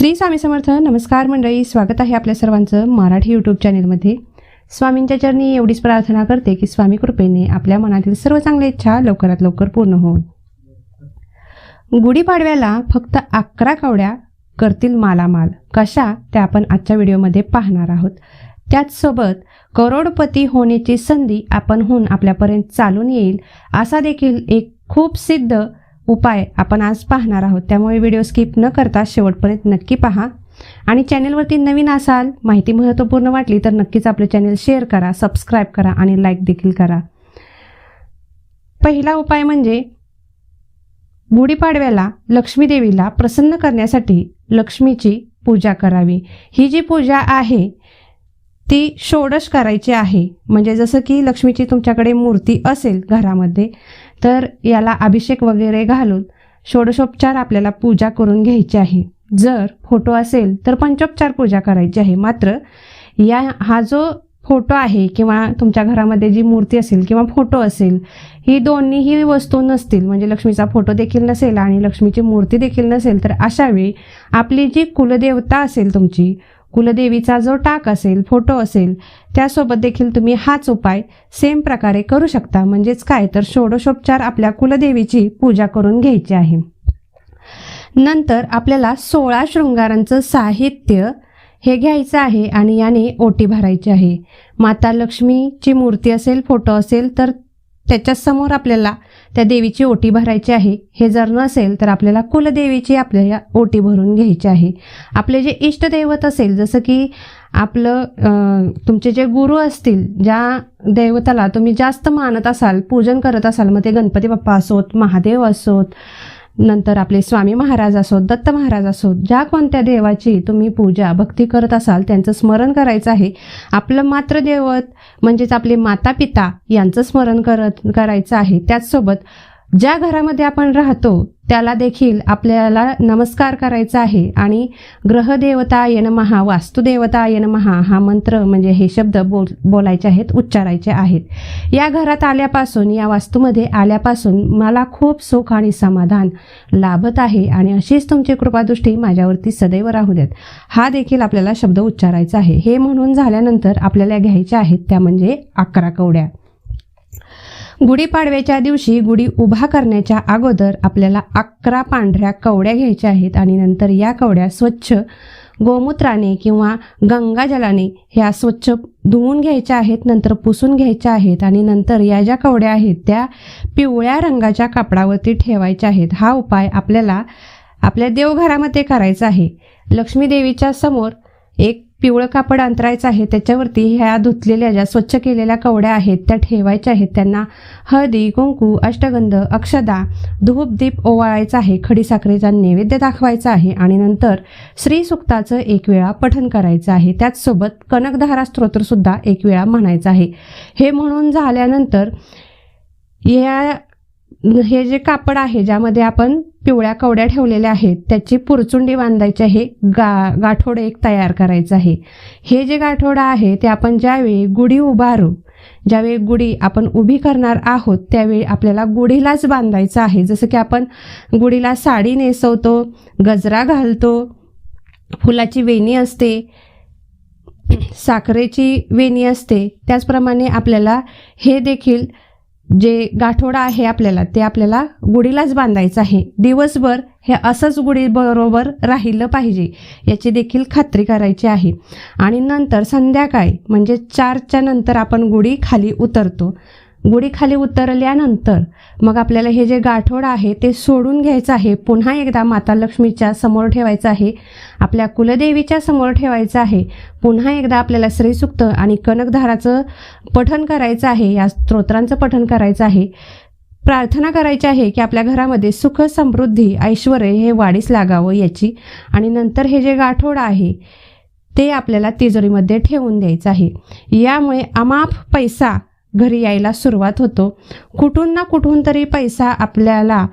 श्री स्वामी समर्थ नमस्कार मंडळी. स्वागत आहे आपल्या सर्वांचं मराठी यूट्यूब चॅनेलमध्ये स्वामींच्या चरणी एवढीच प्रार्थना करते की स्वामी कृपेने आपल्या मनातील सर्व चांगल्या इच्छा लवकरात लवकर पूर्ण होऊन. गुढीपाडव्याला फक्त अकरा कवड्या करतील मालामाल. कशा? त्या आपण आजच्या व्हिडिओमध्ये पाहणार आहोत. त्याचसोबत करोडपती होण्याची संधी आपण होऊन आपल्यापर्यंत चालून येईल असा देखील एक खूप सिद्ध उपाय आपण आज पाहणार आहोत. त्यामुळे व्हिडिओ स्किप न करता शेवटपर्यंत नक्की पहा. आणि चॅनेलवरती नवीन असाल माहिती महत्त्वपूर्ण वाटली तर नक्कीच आपलं चॅनेल शेअर करा सबस्क्राईब करा आणि लाईक देखील करा. पहिला उपाय म्हणजे गुढीपाडव्याला लक्ष्मीदेवीला प्रसन्न करण्यासाठी लक्ष्मीची पूजा करावी. ही जी पूजा आहे ती षोडश करायची आहे. म्हणजे जसं की लक्ष्मीची तुमच्याकडे मूर्ती असेल घरामध्ये तर याला अभिषेक वगैरे घालून षोडशोपचार आपल्याला पूजा करून घ्यायची आहे. जर फोटो असेल तर पंचोपचार पूजा करायची आहे. मात्र या हा जो फोटो आहे किंवा तुमच्या घरामध्ये जी मूर्ती असेल किंवा फोटो असेल ही दोन्हीही वस्तू नसतील म्हणजे लक्ष्मीचा फोटो देखील नसेल आणि लक्ष्मीची मूर्ती देखील नसेल तर अशावेळी आपली जी कुलदेवता असेल तुमची कुलदेवीचा जो टाक असेल फोटो असेल त्यासोबत देखील तुम्ही हाच उपाय सेम प्रकारे करू शकता. म्हणजेच काय? तर षोडशोपचार आपल्या कुलदेवीची पूजा करून घ्यायची आहे. नंतर आपल्याला सोळा शृंगारांचं साहित्य हे घ्यायचं आहे आणि याने ओटी भरायची आहे. माता लक्ष्मीची मूर्ती असेल फोटो असेल तर त्याच्यासमोर आपल्याला त्या देवीची ओटी भरायची आहे. हे जर नसेल तर आपल्याला कुलदेवीची आपल्याला ओटी भरून घ्यायची आहे. आपले जे इष्टदैवत असेल जसं की आपलं तुमचे जे गुरु असतील ज्या दैवताला तुम्ही जास्त मानत असाल पूजन करत असाल मग ते गणपती बाप्पा असोत महादेव असोत नंतर आपले स्वामी महाराज असोत दत्त महाराज असोत ज्या कोणत्या देवाची तुम्ही पूजा भक्ती करत असाल त्यांचं स्मरण करायचं आहे. आपलं मात्र देवत म्हणजेच आपले माता पिता यांचं स्मरण करत करायचं आहे. त्याचसोबत ज्या घरामध्ये आपण राहतो त्याला देखील आपल्याला नमस्कार करायचा आहे आणि ग्रहदेवता येन महा वास्तुदेवता येन महा हा मंत्र म्हणजे हे शब्द बोल बोलायचे आहेत उच्चारायचे आहेत. या घरात आल्यापासून या वास्तूमध्ये आल्यापासून मला खूप सुख आणि समाधान लाभत आहे आणि अशीच तुमची कृपादृष्टी माझ्यावरती सदैव राहू द्यात हा देखील आपल्याला शब्द उच्चारायचा आहे. हे म्हणून झाल्यानंतर आपल्याला घ्यायच्या आहेत त्या म्हणजे अकरा कवड्या. गुढीपाडव्याच्या दिवशी गुढी उभा करण्याच्या अगोदर आपल्याला अकरा पांढऱ्या कवड्या घ्यायच्या आहेत आणि नंतर या कवड्या स्वच्छ गोमूत्राने किंवा गंगाजलाने ह्या स्वच्छ धुवून घ्यायच्या आहेत नंतर पुसून घ्यायच्या आहेत आणि नंतर या ज्या कवड्या आहेत त्या पिवळ्या रंगाच्या कापडावरती ठेवायच्या आहेत. हा उपाय आपल्याला आपल्या देवघरामध्ये करायचा आहे. लक्ष्मी देवीच्या समोर एक पिवळं कापड अंतरायचं आहे त्याच्यावरती ह्या धुतलेल्या ज्या स्वच्छ केलेल्या कवड्या आहेत त्या ठेवायच्या आहेत. त्यांना हळदी कुंकू अष्टगंध अक्षदा धूप दीप ओवाळायचा आहे खडीसाखरेचा नैवेद्य दाखवायचा आहे आणि नंतर श्रीसुक्ताचं एक वेळा पठन करायचं आहे. त्याचसोबत कनकधारा स्तोत्रसुद्धा एक वेळा म्हणायचं आहे. हे म्हणून झाल्यानंतर या हे जे कापड आहे ज्यामध्ये आपण पिवळ्या कवड्या ठेवलेल्या आहेत त्याची पुरचुंडी बांधायची आहे गा गाठोड एक तयार करायचं आहे. हे जे गाठोडं आहे ते आपण ज्यावेळी गुढी उभारू ज्यावेळी गुढी आपण उभी करणार आहोत त्यावेळी आपल्याला गुढीलाच बांधायचं आहे. जसं की आपण गुढीला साडी नेसवतो गजरा घालतो फुलाची वेणी असते साखरेची वेणी असते त्याचप्रमाणे आपल्याला हे देखील जे गाठोडा आहे आपल्याला ते आपल्याला गुढीलाच बांधायचं आहे. दिवसभर हे असंच गुढी बरोबर राहिलं पाहिजे याची देखील खात्री करायची आहे. आणि नंतर संध्याकाळी म्हणजे चारच्या नंतर आपण गुढी खाली उतरतो. गुढीखाली उतरल्यानंतर मग आपल्याला हे जे गाठोड आहे ते सोडून घ्यायचं आहे. पुन्हा एकदा माता लक्ष्मीच्या समोर ठेवायचं आहे. आपल्या कुलदेवीच्या समोर ठेवायचं आहे. पुन्हा एकदा आपल्याला श्रीसुक्त आणि कनकधाराचं पठन करायचं आहे. या स्तोत्रांचं पठन करायचं आहे. प्रार्थना करायची आहे की आपल्या घरामध्ये सुख समृद्धी ऐश्वर हे वाढीस लागावं याची. आणि नंतर हे जे गाठोड आहे ते आपल्याला तिजोरीमध्ये ठेवून द्यायचं आहे. यामुळे अमाप पैसा घरी यायला सुरुवात होतो. कुठून ना कुठून तरी पैसा आपल्याला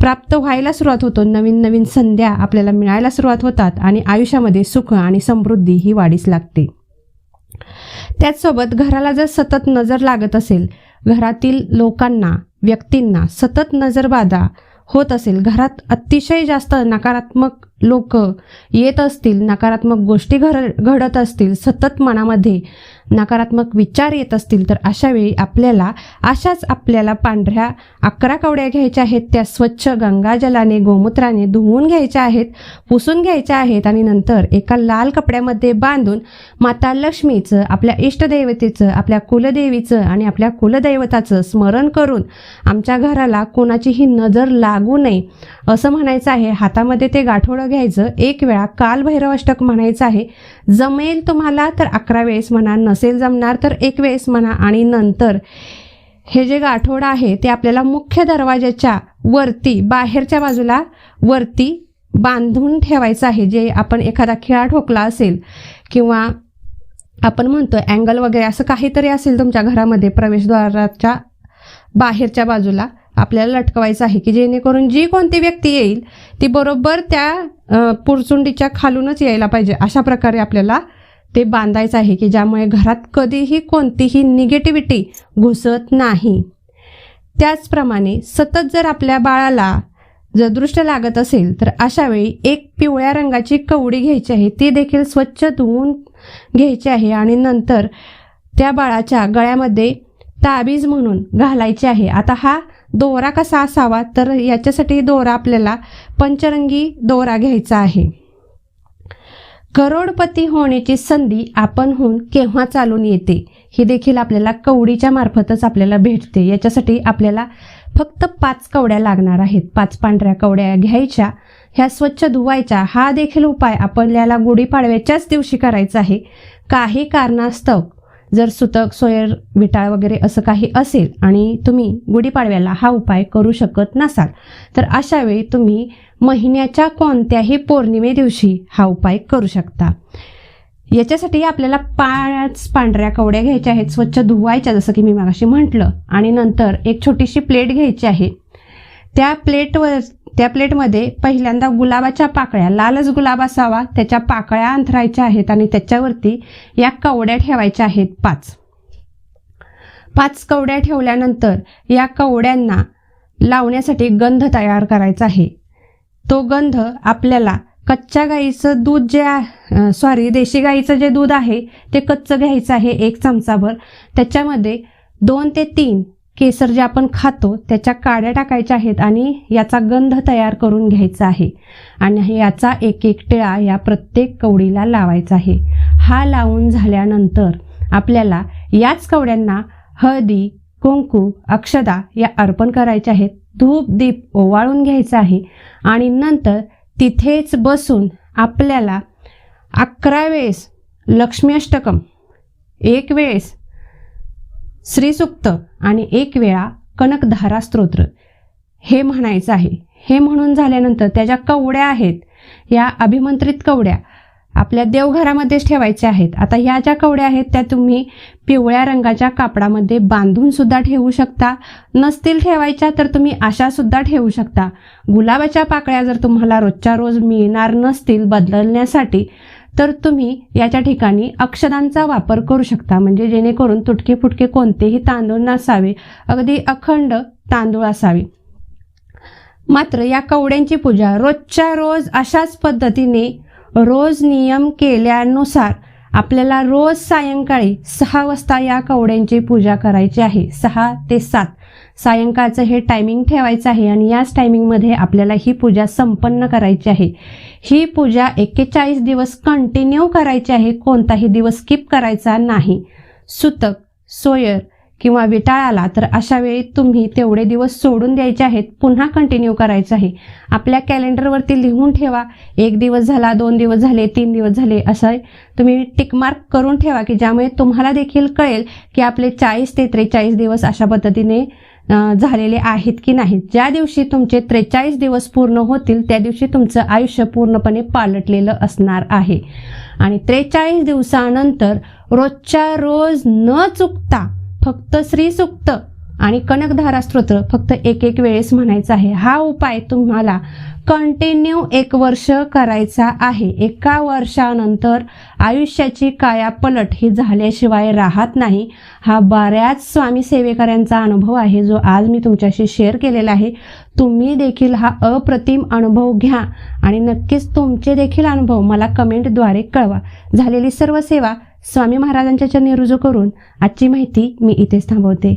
प्राप्त व्हायला सुरुवात होतो. नवीन नवीन संध्या आपल्याला मिळायला सुरुवात होतात आणि आयुष्यामध्ये सुख आणि समृद्धी ही वाढीस लागते. त्याचसोबत घराला जर सतत नजर लागत असेल घरातील लोकांना व्यक्तींना सतत नजरबाधा होत असेल घरात अतिशय जास्त नकारात्मक लोक येत असतील नकारात्मक गोष्टी घर घडत असतील सतत मनामध्ये नकारात्मक विचार येत असतील तर अशा वेळी आपल्याला अशाच आपल्याला पांढऱ्या अकरा कवड्या घ्यायच्या आहेत त्या स्वच्छ गंगाजलाने गोमूत्राने धुवून घ्यायच्या आहेत पुसून घ्यायच्या आहेत आणि नंतर एका लाल कपड्यामध्ये बांधून माता लक्ष्मीचं आपल्या इष्टदैवतेचं आपल्या कुलदेवीचं आणि आपल्या कुलदैवताचं स्मरण करून आमच्या घराला कोणाचीही नजर लागू नये असं म्हणायचं आहे. हातामध्ये ते गाठोडं घ्यायचं. एक वेळा कालभैरव अष्टक म्हणायचं आहे जमेल तुम्हाला तर अकरा वेळेस म्हणा नसेल जमणार तर एक वेळेस म्हणा आणि नंतर. हे जे गाठोडं आहे ते आपल्याला मुख्य दरवाजाच्या वरती बाहेरच्या बाजूला वरती बांधून ठेवायचं आहे. जे आपण एखादा खिळा ठोकला असेल किंवा आपण म्हणतो अँगल वगैरे असं काहीतरी असेल तुमच्या घरामध्ये प्रवेशद्वाराच्या बाहेरच्या बाजूला आपल्याला लटकवायचं आहे की जेणेकरून जी कोणती व्यक्ती येईल ती बरोबर त्या पुरचुंडीच्या खालूनच यायला पाहिजे. अशा प्रकारे आपल्याला ते बांधायचं आहे की ज्यामुळे घरात कधीही कोणतीही निगेटिव्हिटी घुसत नाही. त्याचप्रमाणे सतत जर आपल्या बाळाला जर दृष्ट लागत असेल तर अशा वेळी एक पिवळ्या रंगाची कवडी घ्यायची आहे. ती देखील स्वच्छ धुवून घ्यायची आहे आणि नंतर त्या बाळाच्या गळ्यामध्ये ताबीज म्हणून घालायची आहे. आता हा दोरा कसा असावा? तर याच्यासाठी दोरा आपल्याला पंचरंगी दोरा घ्यायचा आहे. करोडपती होण्याची संधी आपणहून केव्हा चालून येते? ही देखील आपल्याला कवडीच्या मार्फतच आपल्याला भेटते. याच्यासाठी आपल्याला फक्त पाच कवड्या लागणार आहेत. पाच पांढऱ्या कवड्या घ्यायच्या ह्या स्वच्छ धुवायच्या. हा देखील उपाय आपल्याला गुढीपाडव्याच्याच दिवशी करायचा आहे. काही कारणास्तव जर सुतक सोयर विटाळ वगैरे असं काही असेल आणि तुम्ही गुढीपाडव्याला हा उपाय करू शकत नसाल तर अशा वेळी तुम्ही महिन्याच्या कोणत्याही पौर्णिमे दिवशी हा उपाय करू शकता. याच्यासाठी आपल्याला पाच पांढऱ्या कवड्या घ्यायच्या आहेत स्वच्छ धुवायच्या जसं की मी मागाशी म्हटलं. आणि नंतर एक छोटीशी प्लेट घ्यायची आहे. त्या प्लेटवर त्या प्लेटमध्ये पहिल्यांदा गुलाबाच्या पाकळ्या लालच गुलाब असावा त्याच्या पाकळ्या अंथरायच्या आहेत आणि त्याच्यावरती या कवड्या ठेवायच्या आहेत पाच. पाच कवड्या ठेवल्यानंतर या कवड्यांना लावण्यासाठी गंध तयार करायचा आहे. तो गंध आपल्याला कच्च्या गाईचं दूध जे सॉरी देशी गाईचं जे दूध आहे ते कच्चं घ्यायचं आहे एक चमचाभर. त्याच्यामध्ये दोन ते तीन केसर जे आपण खातो त्याच्या काड्या टाकायच्या आहेत आणि याचा गंध तयार करून घ्यायचा आहे. आणि याचा एक एक टिळा या प्रत्येक कवडीला लावायचा आहे. हा लावून झाल्यानंतर आपल्याला याच कवड्यांना हळदी कुंकू अक्षदा या अर्पण करायच्या आहेत. धूप दीप ओवाळून घ्यायचा आहे आणि नंतर तिथेच बसून आपल्याला अकरा वेळेस लक्ष्मी अष्टकम एक वेळेस श्रीसुक्त आणि एक वेळा कनकधारा स्तोत्र. हे म्हणायचं आहे. हे म्हणून झाल्यानंतर त्या ज्या कवड्या आहेत या अभिमंत्रित कवड्या आपल्या देवघरामध्येच ठेवायच्या आहेत. आता ह्या ज्या कवड्या आहेत त्या तुम्ही पिवळ्या रंगाच्या कापडामध्ये बांधून सुद्धा ठेवू शकता. नसतील ठेवायच्या तर तुम्ही अशा सुद्धा ठेवू शकता. गुलाबाच्या पाकळ्या जर तुम्हाला रोजच्या रोज मिळणार नसतील बदलण्यासाठी तर तुम्ही याच्या ठिकाणी अक्षदांचा वापर करू शकता. म्हणजे जेणेकरून तुटके फुटके कोणतेही तांदूळ नसावे. अगदी अखंड तांदूळ असावे. मात्र या कवड्यांची पूजा रोजच्या रोज अशाच पद्धतीने रोज नियम केल्यानुसार आपल्याला रोज सायंकाळी सहा वाजता या कवड्यांची पूजा करायची आहे. सहा ते सात. सायंकाळचं हे टायमिंग ठेवायचं आहे आणि याच टायमिंगमध्ये आपल्याला ही पूजा संपन्न करायची आहे. ही पूजा एक्केचाळीस दिवस कंटिन्यू करायची आहे कोणताही दिवस स्किप करायचा नाही. सुतक सोयर किंवा विटाळाला तर अशा वेळी तुम्ही तेवढे दिवस सोडून द्यायचे आहेत पुन्हा कंटिन्यू करायचं आहे. आपल्या कॅलेंडरवरती लिहून ठेवा एक दिवस झाला दोन दिवस झाले तीन दिवस झाले असं तुम्ही टिकमार्क करून ठेवा की ज्यामुळे तुम्हाला देखील कळेल की आपले चाळीस ते त्रेचाळीस दिवस अशा पद्धतीने झालेले आहेत की नाहीत. ज्या दिवशी तुमचे त्रेचाळीस दिवस पूर्ण होतील त्या दिवशी तुमचं आयुष्य पूर्णपणे पालटलेलं असणार आहे. आणि त्रेचाळीस दिवसानंतर रोजच्या रोज न चुकता फक्त श्रीसुक्त आणि कनकधारा स्तोत्र फक्त एक एक वेळेस म्हणायचा आहे. हा उपाय तुम्हाला कंटिन्यू एक वर्ष करायचा आहे. एका वर्षानंतर आयुष्याची कायापलट ही झाल्याशिवाय राहत नाही. हा बऱ्याच स्वामी सेवेकऱ्यांचा अनुभव आहे जो आज मी तुमच्याशी शेअर केलेला आहे. तुम्ही देखील हा अप्रतिम अनुभव घ्या आणि नक्कीच तुमचे देखील अनुभव मला कमेंटद्वारे कळवा. झालेली सर्व सेवा स्वामी महाराजांच्या चरणी रुजू करून आजची माहिती मी इथेच थांबवते.